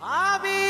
भाभी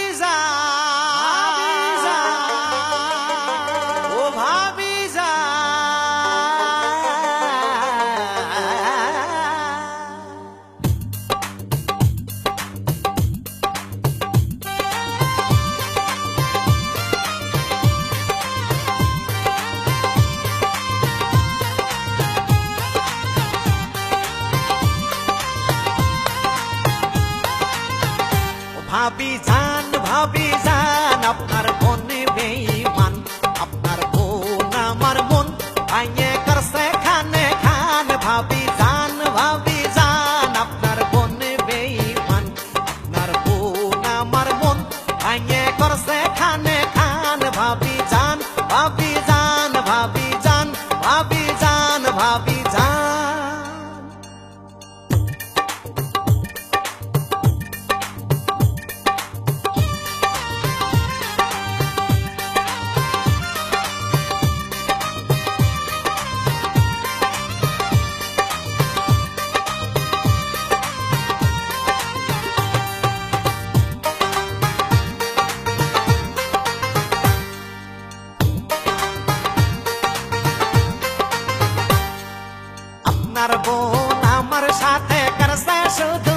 ভাবি যান আপনার মনে বেইমান আপনার বোন আমার মন। আইয়ে করছে, খানে খান, ভাবি যান ভাবি যান আপনার মনে বেইমান আপনার বোন আমার মন। আইয়ে করছে, খানে খান, ভাবি যান ভাবি যান ভাবি যান ভাবি আপনার বোন আমার সাথে করছে শুধু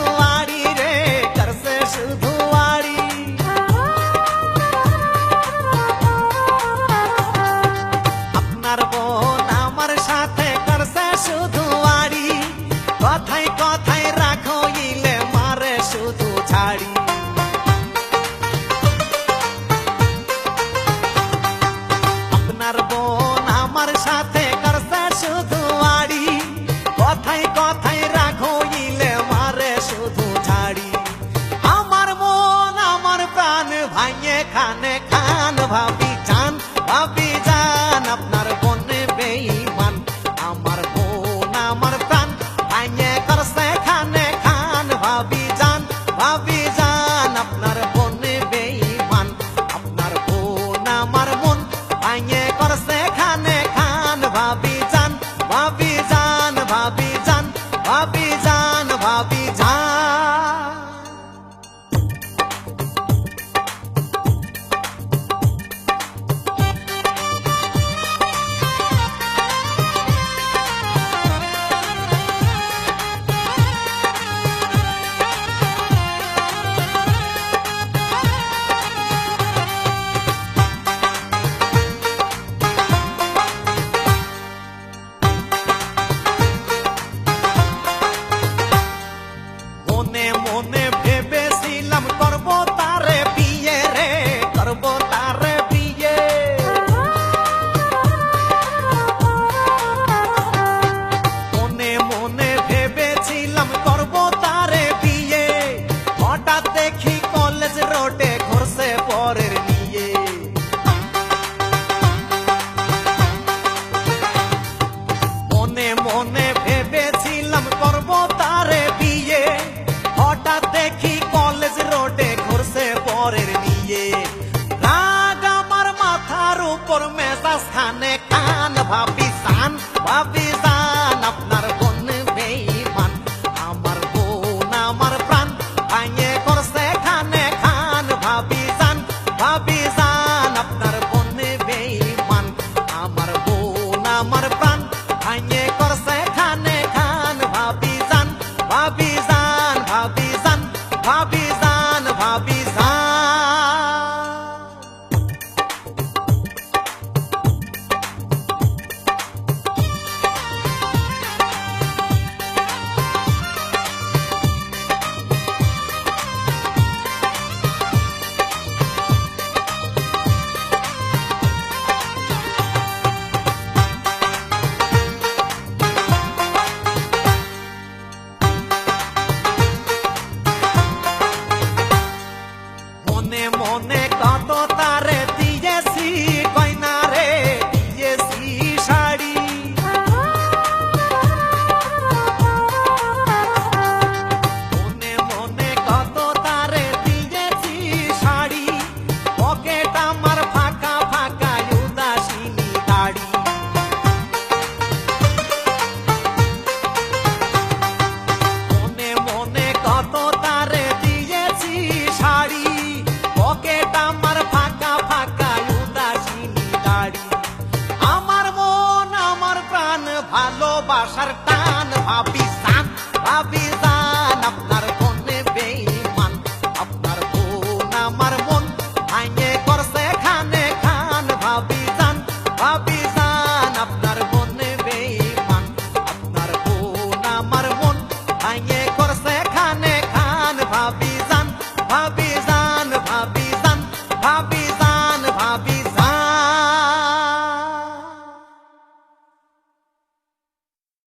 ভেবেছিলাম করব তারে বিয়ে। হঠাৎ দেখি কলেজ রোডে ঘরছে পরের নিয়ে মনে মনে ভেবেছিলাম তারে বিয়ে। হঠাৎ দেখি কলেজ রোডে পরের নিয়ে রাগ আমার মাথার উপর মেজাজ স্থানে কান ভাবি সান ভাবি সান। ভালোবাসার টান, ভাবি জান ভাবি জান, আপনার মনে বেইমান, আপনার বোন আমার মন ভাঙে করছে খানে খান, ভাবি জান ভাবি জান, আপনার মনে বেইমান, আপনার বোন আমার মন ভাঙে করছে খানে খান, ভাবি জান ভাবি জান